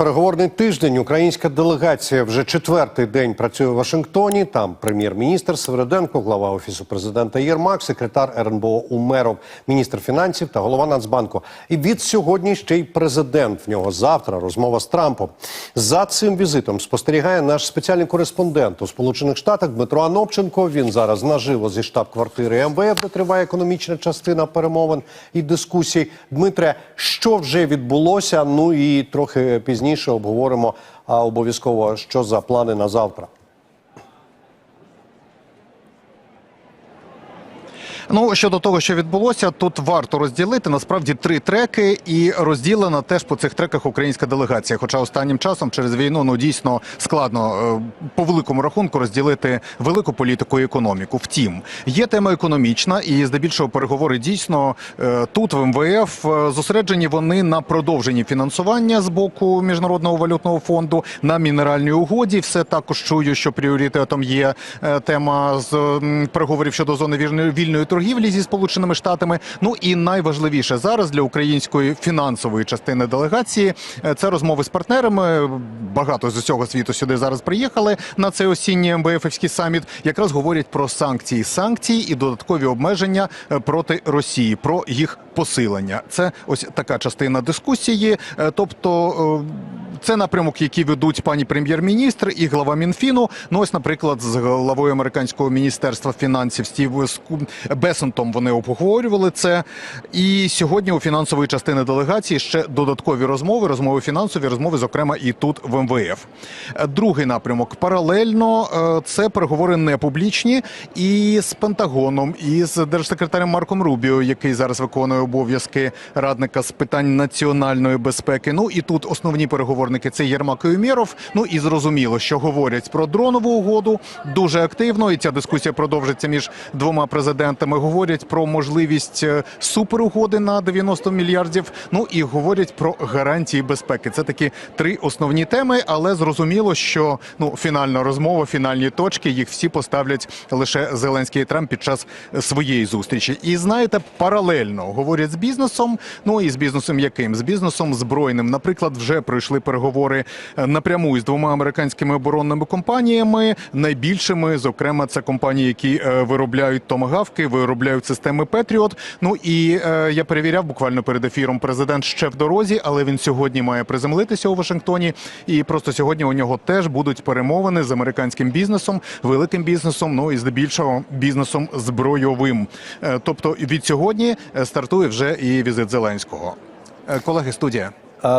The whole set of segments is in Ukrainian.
переговорний тиждень. Українська делегація вже четвертий день працює в Вашингтоні. Там прем'єр-міністр Севереденко, глава офісу президента Єрмак, секретар РНБО Умеров, міністр фінансів та голова Нацбанку. І від сьогодні ще й президент. В нього завтра розмова з Трампом. За цим візитом спостерігає наш спеціальний кореспондент у Сполучених Штатах Дмитро Анопченко. Він зараз наживо зі штаб-квартири МВФ, де триває економічна частина перемовин і дискусій. Дмитре, що вже відбулося? Ну і трохи пізніше обговоримо а, обов'язково, що за плани на завтра. Ну щодо того, що відбулося, тут варто розділити насправді три треки, і розділена теж по цих треках українська делегація. Хоча останнім часом через війну ну дійсно складно е, по великому рахунку розділити велику політику і економіку. Втім, є тема економічна, і здебільшого переговори дійсно е, тут в МВФ е, зосереджені вони на продовженні фінансування з боку міжнародного валютного фонду на мінеральній угоді. Все також чую, що пріоритетом є тема з переговорів щодо зони вільної вільної торгівлі зі сполученими штатами. Ну і найважливіше зараз для української фінансової частини делегації е, це розмови з партнерами. Багато з усього світу сюди зараз приїхали на цей осінній МВФівський саміт. Якраз говорять про санкції, санкції і додаткові обмеження е, проти Росії, про їх посилення. Це ось така частина дискусії. Е, Тобто. це напрямок, який ведуть пані прем'єр-міністр і глава Мінфіну. Ну ось, наприклад, з главою американського міністерства фінансів Стів Ску- Бесентом вони обговорювали це. І сьогодні у фінансової частини делегації ще додаткові розмови, розмови фінансові, розмови, зокрема, і тут в МВФ. Е, Другий напрямок паралельно е, це переговори не публічні і з Пентагоном, і з держсекретарем Марком Рубіо, який зараз виконує обов'язки радника з питань національної безпеки. Ну і тут основні переговорники це Єрмак і. Ну і зрозуміло, що говорять про дронову угоду дуже активно, і ця дискусія продовжиться між двома президентами. Говорять про можливість е, суперугоди на 90 мільярдів. Ну і говорять про гарантії безпеки. Це такі три основні теми, але зрозуміло, що ну фінальна розмова, фінальні точки їх всі поставлять лише Зеленський і Трамп під час своєї зустрічі. І знаєте, паралельно говорять з бізнесом. Ну і з бізнесом яким? З бізнесом збройним. Наприклад, вже пройшли переговори е, напряму із двома американськими оборонними компаніями, найбільшими, зокрема, це компанії, які е, виробляють томагавки, виробляють системи Петріот. Ну і е, я перевіряв буквально перед ефіром. Президент ще в дорозі, але він сьогодні має приземлитися у Вашингтоні. І просто сьогодні у нього теж будуть перемовини з американським бізнесом, великим бізнесом, ну і здебільшого бізнесом збройовим. Е, Тобто від сьогодні е, стартує вже і візит Зеленського. Е, Колеги, студія.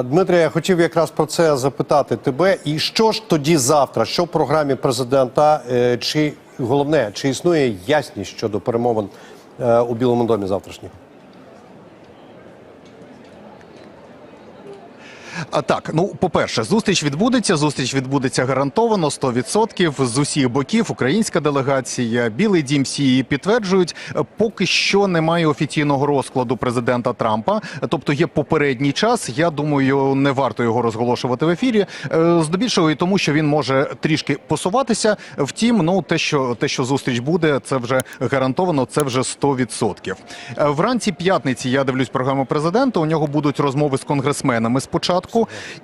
Дмитре, я хотів якраз про це запитати тебе. І що ж тоді завтра? Що в програмі президента? Е, Чи головне, чи існує ясність щодо перемовин е, у Білому домі завтрашніх? А так, ну по-перше, зустріч відбудеться. Зустріч відбудеться гарантовано 100% з усіх боків. Українська делегація, Білий Дім всі її підтверджують. Поки що немає офіційного розкладу президента Трампа. Тобто є попередній час. Я думаю, не варто його розголошувати в ефірі. Е, Здебільшого і тому, що він може трішки посуватися. Втім, ну те, що те, що зустріч буде, це вже гарантовано. Це вже 100%. Е, Вранці п'ятниці я дивлюсь програму президента. У нього будуть розмови з конгресменами спочатку,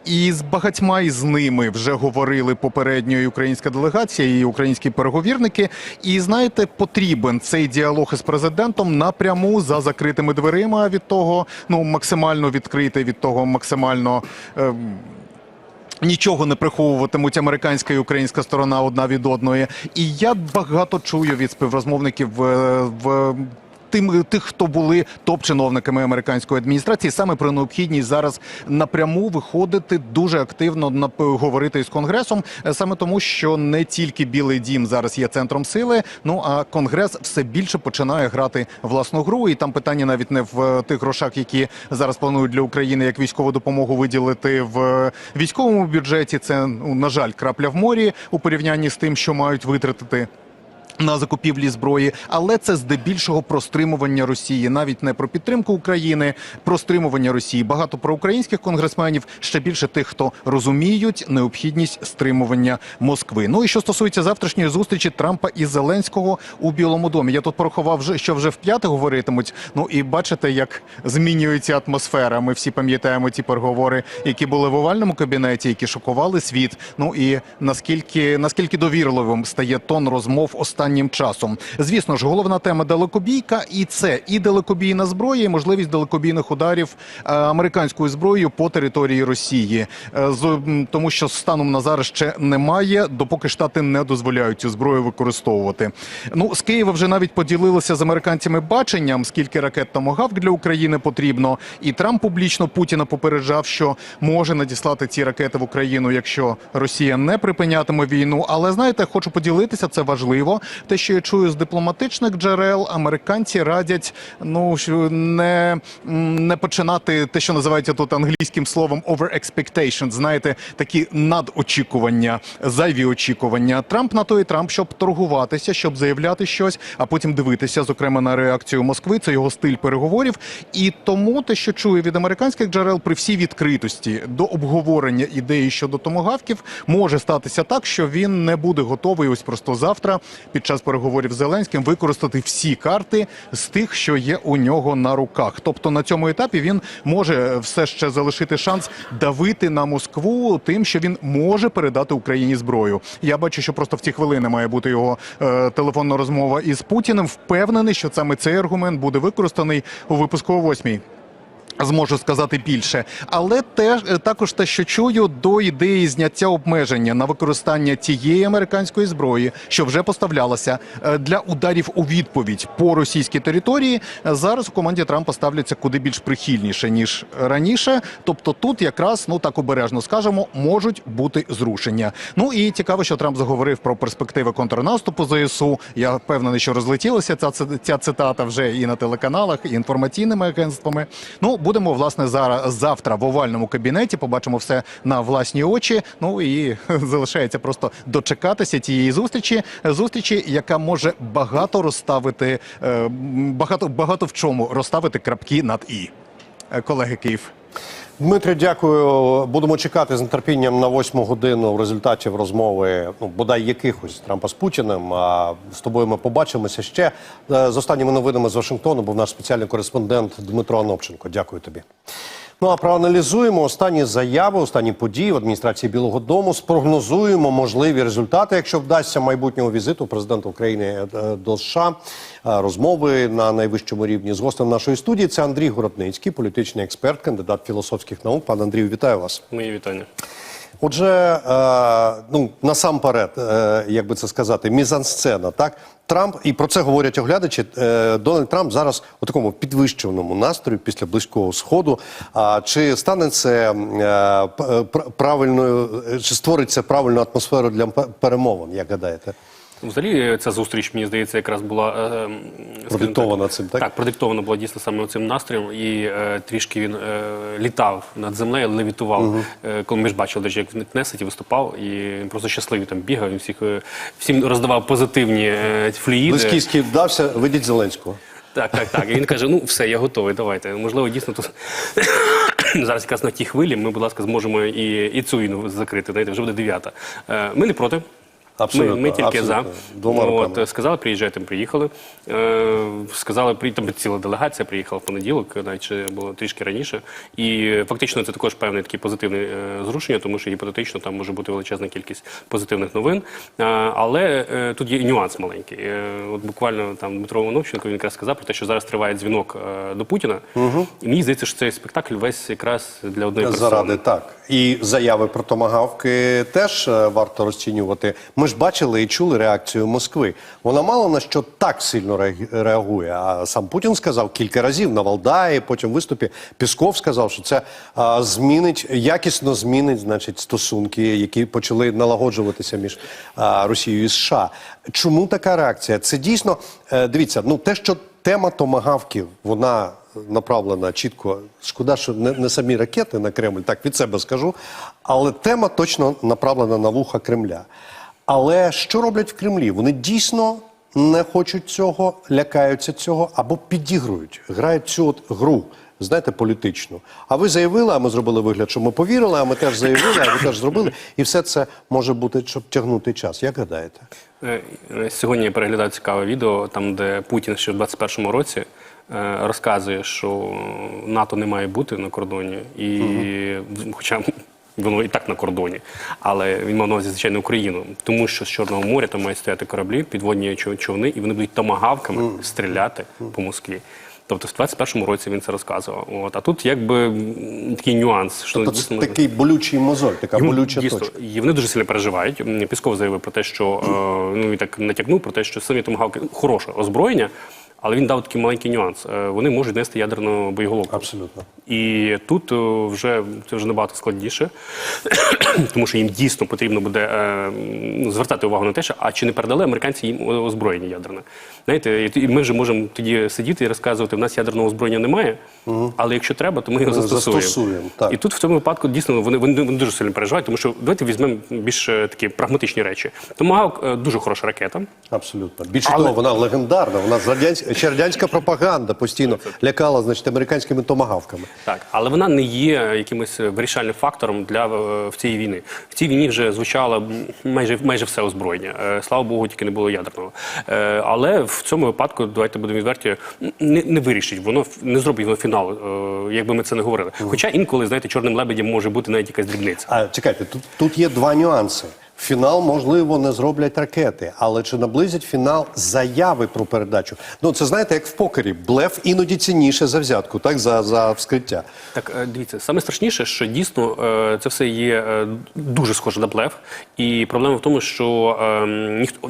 і з багатьма із ними вже говорили попередньо і українська делегація, і українські переговірники. І знаєте, потрібен цей діалог із президентом напряму за закритими дверима. Від того ну максимально відкритий, від того максимально. ем, Нічого не приховуватимуть американська і українська сторона одна від одної. І я багато чую від співрозмовників е, в. Тим тих, хто були топ-чиновниками американської адміністрації, саме про необхідність зараз напряму виходити дуже активно на говорити із конгресом, е, саме тому, що не тільки Білий Дім зараз є центром сили. Ну а конгрес все більше починає грати власну гру. І там питання навіть не в е, тих грошах, які зараз планують для України як військову допомогу виділити в е, військовому бюджеті. Це ну, на жаль крапля в морі у порівнянні з тим, що мають витратити На закупівлі зброї, але це здебільшого про стримування Росії, навіть не про підтримку України, про стримування Росії. Багато проукраїнських конгресменів, ще більше тих, хто розуміють необхідність стримування Москви. Ну і що стосується завтрашньої зустрічі Трампа і Зеленського у Білому домі, я тут порахував, що вже вп'яте говоритимуть. Ну і бачите, як змінюється атмосфера. Ми всі пам'ятаємо ті переговори, які були в овальному кабінеті, які шокували світ. Ну і наскільки наскільки довірливим стає тон розмов останнім часом. Звісно ж, головна тема далекобійка, і це і далекобійна зброя, і можливість далекобійних ударів е, американською зброєю по території Росії. Е, тому що станом на зараз ще немає, допоки штати не дозволяють цю зброю використовувати. Ну з Києва вже навіть поділилися з американцями баченням, скільки ракет Томагавк для України потрібно. І Трамп публічно Путіна попереджав, що може надіслати ці ракети в Україну, якщо Росія не припинятиме війну. Але знаєте, хочу поділитися, це важливо. Те, що я чую з дипломатичних джерел, американці радять ну не, не починати те, що називається тут англійським словом over expectations, знаєте, такі надочікування, зайві очікування. Трамп на то і Трамп, щоб торгуватися, щоб заявляти щось, а потім дивитися, зокрема на реакцію Москви. Це його стиль переговорів. І тому те, що чую від американських джерел, при всій відкритості до обговорення ідеї щодо томогавків, може статися так, що він не буде готовий ось просто завтра під час переговорів з Зеленським використати всі карти з тих, що є у нього на руках. Тобто на цьому етапі він може все ще залишити шанс давити на Москву тим, що він може передати Україні зброю. Я бачу, що просто в ці хвилини має бути його е, телефонна розмова із Путіним. Впевнений, що саме цей аргумент буде використаний у випуску о восьмій. Зможу сказати більше, але теж е, також те, що чую до ідеї зняття обмеження на використання тієї американської зброї, що вже поставлялася е, для ударів у відповідь по російській території. е, Зараз у команді Трампа ставляться куди більш прихильніше ніж раніше. Тобто, тут якраз ну так обережно скажемо, можуть бути зрушення. Ну і цікаво, що Трамп заговорив про перспективи контрнаступу ЗСУ. Я впевнений, що розлетілася ця ця цитата вже і на телеканалах, і інформаційними агентствами. Ну будемо власне зараз завтра в овальному кабінеті. Побачимо все на власні очі. Ну і залишається просто дочекатися тієї зустрічі. Зустрічі, яка може багато розставити е, багато багато в чому розставити крапки над і. Е, Колеги Київ. Дмитрий, дякую. Будемо чекати з нетерпінням на восьму годину результатів розмови, ну бодай якихось Трампа з Путіним. А з тобою ми побачимося ще Е, з останніми новинами з Вашингтону. Був наш спеціальний кореспондент Дмитро Анопченко. Дякую тобі. Ну а проаналізуємо останні заяви, останні події в адміністрації Білого Дому. Спрогнозуємо можливі результати, якщо вдасться майбутнього візиту президента України е, до США. Е, Розмови на найвищому рівні з гостем нашої студії. Це Андрій Городницький, політичний експерт, кандидат філософських наук. Пане Андрію, вітаю вас. Мої вітання. Отже, е, ну насамперед, е, як би це сказати, мізансцена, так Трамп, і про це говорять оглядачі. Е, Дональд Трамп зараз у такому підвищеному настрої після близького сходу. А чи стане це правильною, чи створиться правильну атмосферу для перемовин? Як гадаєте? Взагалі, ця зустріч, мені здається, якраз була е, Продиктована так, цим, так? Так, продиктована була дійсно саме цим настроєм, і е, трішки він е, літав над землею, левітував. Е, коли ми ж бачили, речі, як в Кнесеті виступав, і він просто щасливий там бігав, він всіх е, всім роздавав позитивні е, флюїди. Близький вдався, видіть Зеленського. Так, так, так. І він каже: ну все, я готовий, давайте. Можливо, дійсно тут зараз якраз на тій хвилі ми, будь ласка, зможемо і, і цю війну закрити. Знаєте, вже буде дев'ята. Е, Ми не проти. Абсолютно, ми, ми тільки абсолютно. за. Двома руками. От, сказали, приїжджайте, ми приїхали. Е, сказали, при там ціла делегація приїхала в понеділок, навіть було трішки раніше. І фактично це також певне таке позитивне е, зрушення, тому що гіпотетично там може бути величезна кількість позитивних новин. Е, але е, тут є нюанс маленький. Е, от буквально там Дмитро Івановченко він якраз сказав про те, що зараз триває дзвінок е, до Путіна. І мені здається, що цей спектакль весь якраз для одної персони. Заради так. І заяви про томагавки теж е, варто розцінювати. Ми ж бачили і чули реакцію Москви. Вона мало на що так сильно реагує. А сам Путін сказав кілька разів на Валдаї, потім в виступі Пісков сказав, що це а, змінить якісно змінить, значить, стосунки, які почали налагоджуватися між а, Росією і США. Чому така реакція? Це дійсно е, дивіться, ну те, що тема томагавків, вона направлена чітко. Шкода, що не, не самі ракети на Кремль, так від себе скажу. Але тема точно направлена на вуха Кремля. Але що роблять в Кремлі? Вони дійсно не хочуть цього, лякаються цього або підігрують, грають цю от гру. Знаєте, політичну. А ви заявили, а ми зробили вигляд, що ми повірили, а ми теж заявили, а ви теж зробили. І все це може бути, щоб тягнути час. Як гадаєте? Е, е, Сьогодні я переглядав цікаве відео, там, де Путін ще в 21-му році е, розказує, що НАТО не має бути на кордоні, і хоча воно і так на кордоні, але він мав на увазі, звичайно, Україну, тому що з Чорного моря там мають стояти кораблі, підводні чов- човни, і вони будуть томагавками стріляти по Москві. Тобто в 21-му році він це розказував. От. А тут якби такий нюанс, що Тобто це дійсно- такий болючий мозоль, така Йому болюча дійсно, точка. І вони дуже сильно переживають. Пісков заявив про те, що е, ну він так натякнув про те, що самі томагавки хороше озброєння, але він дав такий маленький нюанс. Е, Вони можуть нести ядерну боєголовку. Абсолютно. І тут е, вже це вже набагато складніше, тому що їм дійсно потрібно буде е, звертати увагу на те, що а чи не передали американці їм озброєння ядерне. Знаєте, і ми вже можемо тоді сидіти і розказувати, в нас ядерного озброєння немає, але якщо треба, то ми його застосуємо. застосуємо, так. І тут в цьому випадку дійсно вони, вони, вони дуже сильно переживають, тому що давайте візьмемо більш такі прагматичні речі. Томагавк дуже хороша ракета. Абсолютно. Більше Але- того, вона легендарна. Вона з радянсь... ще радянська пропаганда постійно лякала, значить, американськими томагавками. Так, але вона не є якимось вирішальним фактором для е, в цій війни. В цій війні вже звучало майже майже все озброєння. Е, Слава Богу, тільки не було ядерного. Е, Але в цьому випадку, давайте будемо відверті, не, не вирішить воно не зробить воно фінал, якби ми це не говорили. Хоча інколи, знаєте, чорним лебедем може бути навіть якась дрібниця. А чекайте, тут, тут є два нюанси. Фінал, можливо, не зроблять ракети, але чи наблизять фінал заяви про передачу? Ну, це знаєте, як в покері. Блеф іноді цінніше за взятку, так, за, за вскриття. Так, е, дивіться, саме страшніше, що дійсно е, це все є е, дуже схоже на блеф. І проблема в тому, що ніхто.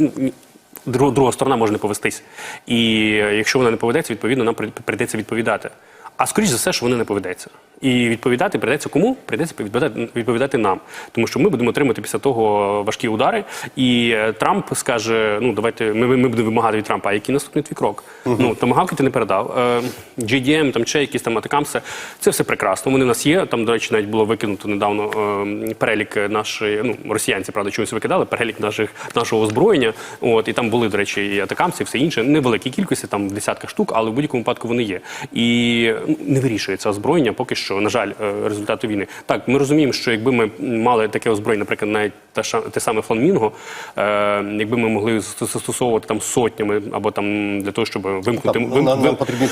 Друга, сторона може не повестись. І якщо вона не поведеться, відповідно, нам прийдеться відповідати. А скоріш за все, що вони не поведеться. І відповідати прийдеться кому? Прийдеться відповідати, відповідати нам. Тому що ми будемо отримати після того важкі удари. І е, Трамп скаже: ну давайте ми, ми будемо вимагати від Трампа, а який наступний твій крок? Ну томагавки ти не передав. Е, GDM, там ще якісь там атакамси. Це все прекрасно. Вони в нас є. Там, до речі, навіть було викинуто недавно е, перелік нашої, ну росіянці, правда, чомусь викидали, перелік наших нашого озброєння. От і там були, до речі, і атакамси, і все інше. Невеликій кількості, там в десятках штук, але в будь-якому випадку вони є. І ну, не вирішується озброєння поки що, на жаль, е, результату війни. Так, ми розуміємо, що якби ми мали таке озброєння, наприклад, навіть те, саме фламінго, е, якби ми могли застосовувати там сотнями або там для того, щоб вимкнути Там, вим- нам, вим- нам потрібні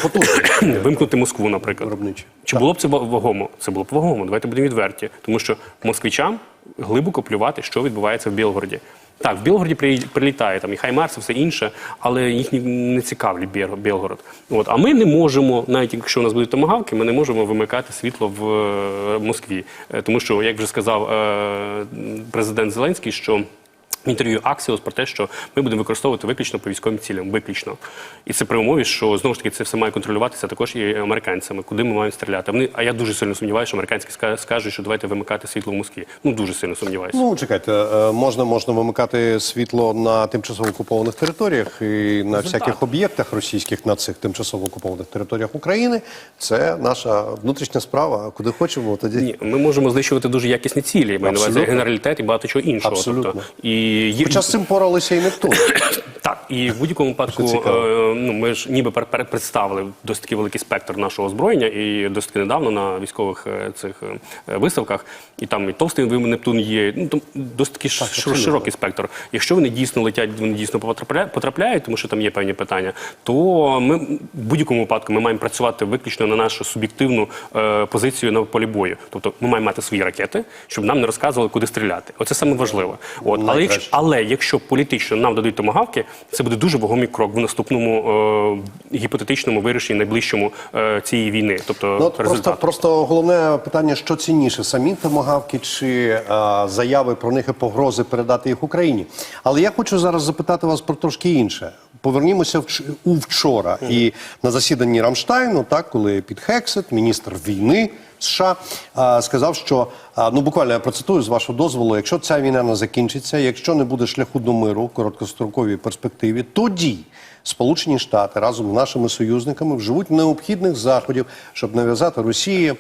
вимкнути Москву, наприклад. Виробничі. Чи було б це ва- вагомо? Це було б вагомо. Давайте будемо відверті. Тому що москвичам глибоко плювати, що відбувається в Білгороді. Так, в Білгороді при- прилітає там і Хаймарс, і все інше, але їх не цікавлять Біл- Білгород. От, а ми не можемо, навіть якщо у нас будуть томагавки, ми не можемо вимикати світло в е, Москві. Е, Тому що, як вже сказав е, президент Зеленський, що інтерв'ю Axios про те, що ми будемо використовувати виключно по військовим цілям, виключно. І це при умові, що знову ж таки це все має контролюватися також і американцями, куди ми маємо стріляти. Вони, а я дуже сильно сумніваюся, що американські ска- скажуть, що давайте вимикати світло в Москві. Ну дуже сильно сумніваюся. Ну, чекайте, е, можна, можна вимикати світло на тимчасово окупованих територіях і на всяких об'єктах російських на цих тимчасово окупованих територіях України. Це наша внутрішня справа. Куди хочемо, тоді Ні, ми можемо знищувати дуже якісні цілі. Маю на увазі генералітет і багато чого іншого. Абсолютно. Тобто, і є... Хоча з цим поралися і Нептун. Так, і в будь-якому випадку е, ну, ми ж ніби представили досить таки великий спектр нашого озброєння, і досить таки недавно на військових е, цих е, виставках, і там і товстий Нептун є. Ну там досить таки ш- абсолютно. широкий спектр. Якщо вони дійсно летять, вони дійсно потрапляють, тому що там є певні питання, то ми в будь-якому випадку ми маємо працювати виключно на нашу суб'єктивну е, позицію на полі бою. Тобто ми маємо мати свої ракети, щоб нам не розказували, куди стріляти. Оце саме важливо. От, але якщо Найкраще. але якщо політично нам дадуть томагавки, це буде дуже вагомий крок в наступному е, гіпотетичному вирішенні найближчому е, цієї війни. Тобто Ну, просто, просто головне питання, що цінніше, самі томагавки чи е, заяви про них і погрози передати їх Україні. Але я хочу зараз запитати вас про трошки інше. Повернімося вч- у вчора. І на засіданні Рамштайну, так, коли Під Хексет, міністр війни США, сказав, що ну буквально я процитую з вашого дозволу: якщо ця війна не закінчиться, якщо не буде шляху до миру в короткостроковій перспективі, тоді. Сполучені Штати разом з нашими союзниками вживуть необхідних заходів, щоб нав'язати Росії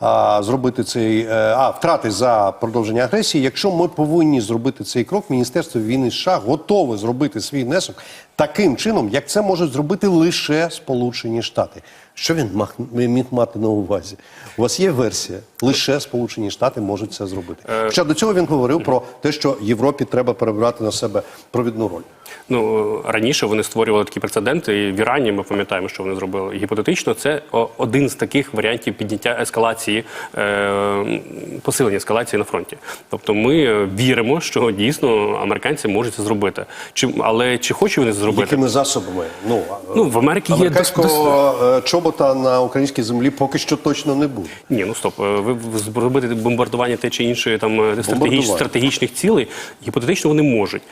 а, зробити цей е, а втрати за продовження агресії. Якщо ми повинні зробити цей крок, Міністерство війни США готове зробити свій внесок таким чином, як це можуть зробити лише Сполучені Штати. Що він мах- міг мати на увазі? У вас є версія? Лише Сполучені Штати можуть це зробити. Хоча до цього він говорив про те, що Європі треба перебрати на себе провідну роль. Ну раніше вони створювали такі прецеденти. І в Ірані ми пам'ятаємо, що вони зробили. Гіпотетично, це один з таких варіантів підняття ескалації, е, посилення ескалації на фронті. Тобто, ми е, віримо, що дійсно американці можуть це зробити. Чи але чи хочуть вони це зробити? Якими засобами? Ну, Ну, в Америці є американського е, чобота на українській землі поки що точно не буде. Ні, ну стоп, ви зробити бомбардування те чи іншої там стратегіч, стратегічних цілей, гіпотетично вони можуть.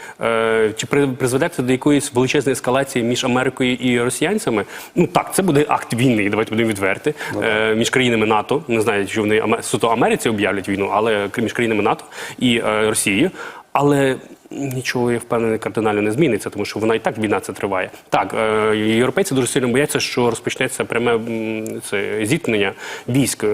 Чи при, призведе це до якоїсь величезної ескалації між Америкою і росіянцями? Ну так, це буде акт війни. Давайте будемо відверти е, між країнами НАТО. Знаю, чи вони суто Америці об'являть війну, але між країнами НАТО і е, Росією. Але нічого я впевнений кардинально не зміниться, тому що вона і так війна це триває. Так, е, європейці дуже сильно бояться, що розпочнеться пряме це зіткнення військ,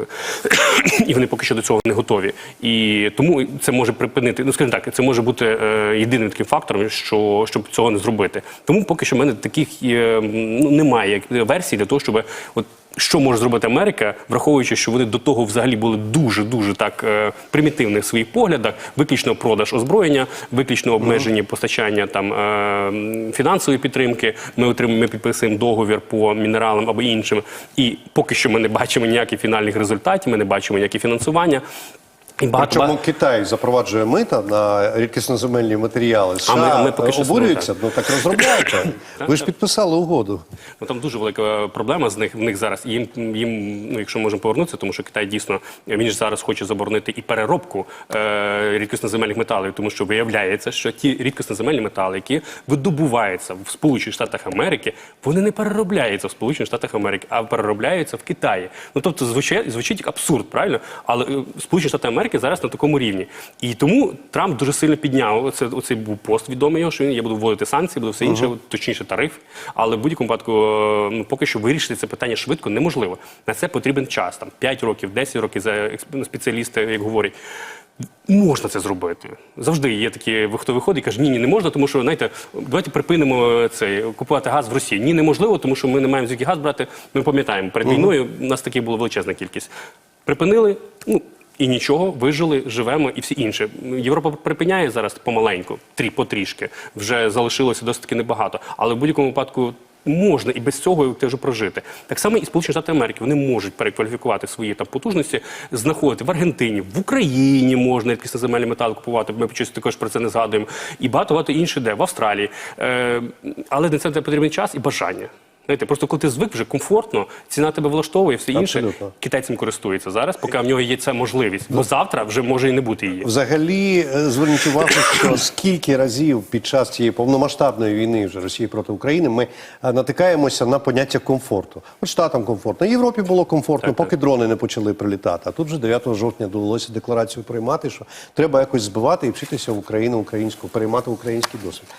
і вони поки що до цього не готові. І тому це може припинити. Ну скажімо так, це може бути е, єдиним таким фактором, що щоб цього не зробити. Тому поки що в мене таких ну немає версій для того, щоб от. Що може зробити Америка, враховуючи, що вони до того взагалі були дуже дуже так е, примітивні в своїх поглядах, виключно продаж озброєння, виключно обмежені постачання там е, фінансової підтримки. Ми отримуємо, ми підписуємо договір по мінералам або іншим. І поки що ми не бачимо ніяких фінальних результатів, ми не бачимо ніяких фінансування. І багато Причому Китай запроваджує мита на рідкісноземельні матеріали. США а ми поки що обурюються, ну так розробляйте. Ви ж підписали угоду. Ну там дуже велика проблема з них в них зараз. Їм їм, ну якщо можемо повернутися, тому що Китай дійсно він ж зараз хоче заборонити і переробку е, рідкісноземельних металів, тому що виявляється, що ті рідкісноземельні метали, які видобуваються в Сполучених Штатах Америки, вони не переробляються в Сполучених Штатах Америки, а переробляються в Китаї. Ну тобто звучить, звучить абсурд, правильно? Але е, Сполучені Штати Америки зараз на такому рівні. І тому Трамп дуже сильно підняв оце, оцей був пост відомий його, що він я буду вводити санкції, буду все інше, точніше тариф. Але в будь-якому випадку, е, ну поки що вирішити це питання швидко неможливо. На це потрібен час, там 5 років, 10 років за експ- спеціалісти, як говорять. Можна це зробити. Завжди є такі, хто виходить і каже, ні, ні, не можна, тому що знаєте, давайте припинимо це купувати газ в Росії. Ні, неможливо, тому що ми не маємо звідки газ брати. Ми пам'ятаємо, перед війною у нас таких було величезна кількість. Припинили, ну і нічого, вижили, живемо і всі інше. Європа припиняє зараз помаленьку, трі потрішки. Вже залишилося досить таки небагато. Але в будь-якому випадку. Можна і без цього теж прожити. Так само і Сполучені Штати Америки вони можуть перекваліфікувати свої там потужності, знаходити в Аргентині, в Україні можна якісь земельні метали купувати. Ми щось також про це не згадуємо. І багато багато інше де в Австралії. Е, але на це потрібен час і бажання. Знаєте, просто коли ти звик вже комфортно, ціна тебе влаштовує, все інше. Абсолютно. Китай цим користується зараз, поки в нього є ця можливість. Бо завтра вже може і не бути її. Взагалі, е, зверніть увагу, що скільки разів під час цієї повномасштабної війни вже Росії проти України ми е, натикаємося на поняття комфорту. От Штатам комфортно, Європі було комфортно, поки дрони не почали прилітати. А тут вже 9 жовтня довелося декларацію приймати, що треба якось збивати і вчитися в Україну українську, переймати український досвід.